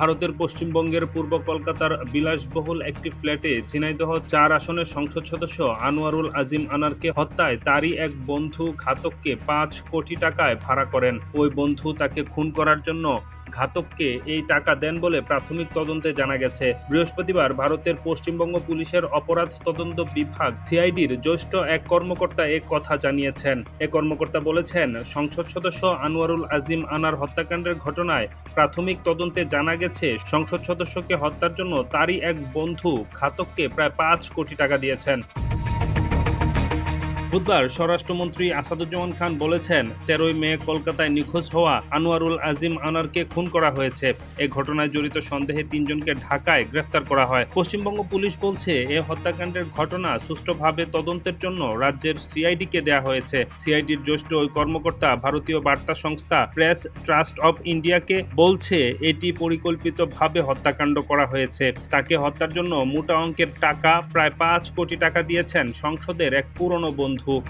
ভারতের পশ্চিমবঙ্গের পূর্ব কলকাতার বিলাসবহুল একটি ফ্ল্যাটে ঝিনাইদহ চার আসনের সংসদ সদস্য আনোয়ারুল আজিম আনারকে হত্যায় তারই এক বন্ধু ঘাতককে পাঁচ কোটি টাকায় ভাড়া করেন। ওই বন্ধু তাকে খুন করার জন্য ঘাতককে এই টাকা দেন বলে প্রাথমিক তদন্তে জানা গেছে। বৃহস্পতিবার ভারতের পশ্চিমবঙ্গ পুলিশের অপরাধ তদন্ত বিভাগ সিআইডির জ্যেষ্ঠ এক কর্মকর্তা এ কথা জানিয়েছেন। এ কর্মকর্তা বলেছেন, সংসদ সদস্য আনোয়ারুল আজিম আনার হত্যাকাণ্ডের ঘটনায় প্রাথমিক তদন্তে জানা গেছে, সংসদ সদস্যকে হত্যার জন্য তারই এক বন্ধু ঘাতককে প্রায় পাঁচ কোটি টাকা দিয়েছেন। বুধবার স্বরাষ্ট্রমন্ত্রী আসাদুজ্জামান খান বলেছেন, তেরোই মে কলকাতায় নিখোঁজ হওয়া আনোয়ারুল আজিম আনারকে খুন করা হয়েছে। এই ঘটনায় জড়িত সন্দেহে তিনজনকে ঢাকায় গ্রেফতার করা হয়। পশ্চিমবঙ্গ পুলিশ বলছে, এ হত্যাকাণ্ডের ঘটনা সুষ্ঠুভাবে তদন্তের জন্য রাজ্যের সিআইডিকে দেয়া হয়েছে। সিআইডির জ্যেষ্ঠ ওই কর্মকর্তা ভারতীয় বার্তা সংস্থা প্রেস ট্রাস্ট অফ ইন্ডিয়াকে বলছে, এটি পরিকল্পিতভাবে হত্যাকাণ্ড করা হয়েছে। তাকে হত্যার জন্য মোটা অঙ্কের টাকা, প্রায় পাঁচ কোটি টাকা দিয়েছেন সংসদের এক পুরনো বন্ধু। who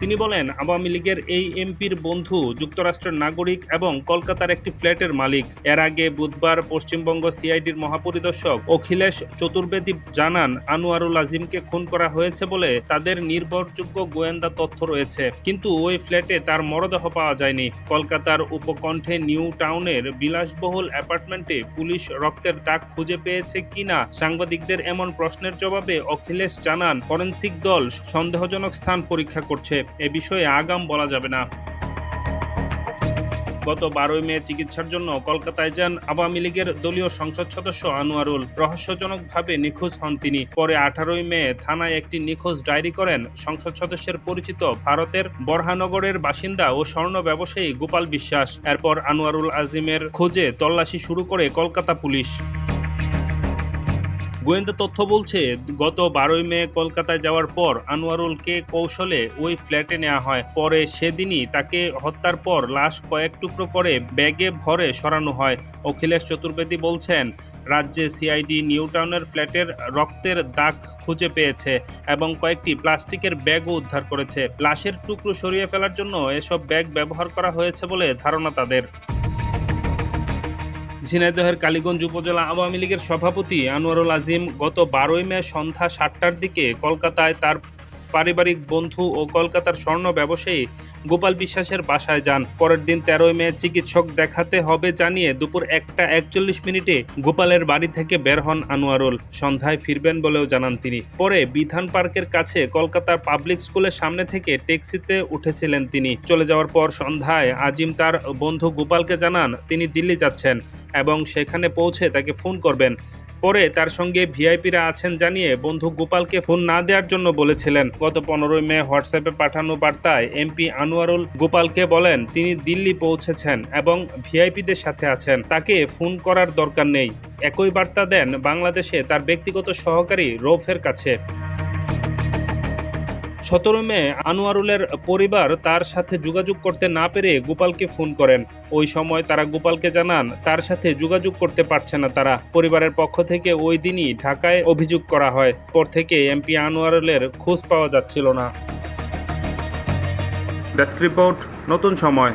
তিনি বলেন, আওয়ামী লীগের এই এমপির বন্ধু, যুক্তরাষ্ট্রের নাগরিক এবং কলকাতার একটি ফ্ল্যাটের মালিক। এর আগে বুধবার পশ্চিমবঙ্গ সিআইডির মহাপরিদর্শক অখিলেশ চতুর্বেদী জানান, আনোয়ারুল আজিমকে খুন করা হয়েছে বলে তাদের নির্ভরযোগ্য গোয়েন্দা তথ্য রয়েছে। কিন্তু ওই ফ্ল্যাটে তার মরদেহ পাওয়া যায়নি। কলকাতার উপকণ্ঠে নিউ টাউনের বিলাসবহুল অ্যাপার্টমেন্টে পুলিশ রক্তের দাগ খুঁজে পেয়েছে কিনা সাংবাদিকদের এমন প্রশ্নের জবাবে অখিলেশ জানান, ফরেন্সিক দল সন্দেহজনক স্থান পরীক্ষা করছে। এ বিষয়ে আগাম বলা যাবে না। গত বারোই মে চিকিৎসার জন্য কলকাতায় যান আওয়ামী লীগের দলীয় সংসদ সদস্য আনোয়ারুল। রহস্যজনকভাবে নিখোঁজ হন তিনি। পরে আঠারোই মে থানায় একটি নিখোঁজ ডায়েরি করেন সংসদ সদস্যের পরিচিত ভারতের বরহানগরের বাসিন্দা ও স্বর্ণ ব্যবসায়ী গোপাল বিশ্বাস। এরপর আনোয়ারুল আজিমের খোঁজে তল্লাশি শুরু করে কলকাতা পুলিশ। গোয়েন্দা তথ্য বলছে, গত বারোই মে কলকাতায় যাওয়ার পর আনোয়ারুলকে কৌশলে ওই ফ্ল্যাটে নেওয়া হয়। পরে সেদিনই তাকে হত্যার পর লাশ কয়েক টুকরো করে ব্যাগে ভরে সরানো হয়। অখিলেশ চতুর্বেদী বলছেন, রাজ্যে সিআইডি নিউটাউনের ফ্ল্যাটের রক্তের দাগ খুঁজে পেয়েছে এবং কয়েকটি প্লাস্টিকের ব্যাগও উদ্ধার করেছে। লাশের টুকরো সরিয়ে ফেলার জন্য এসব ব্যাগ ব্যবহার করা হয়েছে বলে ধারণা তাদের। ঝিনাইদহের কালীগঞ্জ উপজেলা আওয়ামী লীগের সভাপতি আনোয়ারুল আজিম গত বারোই মে সন্ধ্যা সাতটার দিকে কলকাতায় তার পারিবারিক বন্ধু ও কলকাতার স্বর্ণ ব্যবসায়ী গোপাল বিশ্বাসের বাসায় যান। পরের দিন তেরোই মে চিকিৎসক দেখাতে হবে জানিয়ে দুপুর একটা একচল্লিশ মিনিটে গোপালের বাড়ি থেকে বের হন আনোয়ারুল। সন্ধ্যায় ফিরবেন বলেও জানান তিনি। পরে বিধান পার্কের কাছে কলকাতার পাবলিক স্কুলের সামনে থেকে ট্যাক্সিতে উঠেছিলেন তিনি। চলে যাওয়ার পর সন্ধ্যায় আজিম তার বন্ধু গোপালকে জানান তিনি দিল্লি যাচ্ছেন এবং সেখানে পৌঁছে তাকে ফোন করবেন। পরে তার সঙ্গে ভিআইপিরা আছেন জানিয়ে বন্ধু গোপালকে ফোন না দেওয়ার জন্য বলেছিলেন। গত পনেরোই মে হোয়াটসঅ্যাপে পাঠানো বার্তায় এমপি আনোয়ারুল গোপালকে বলেন, তিনি দিল্লি পৌঁছেছেন এবং ভিআইপিদের সাথে আছেন। তাকে ফোন করার দরকার নেই। একই বার্তা দেন বাংলাদেশে তার ব্যক্তিগত সহকারী রৌফের কাছে। সতেরো মে আনোয়ারুলের পরিবার তার সাথে যোগাযোগ করতে না পেরে গোপালকে ফোন করেন। ওই সময় তারা গোপালকে জানান, তার সাথে যোগাযোগ করতে পারছে না তারা। পরিবারের পক্ষ থেকে ওই দিনই ঢাকায় অভিযোগ করা হয়। পর থেকে এমপি আনোয়ারুলের খোঁজ পাওয়া যাচ্ছিল না। ডেস্ক রিপোর্ট, নতুন সময়।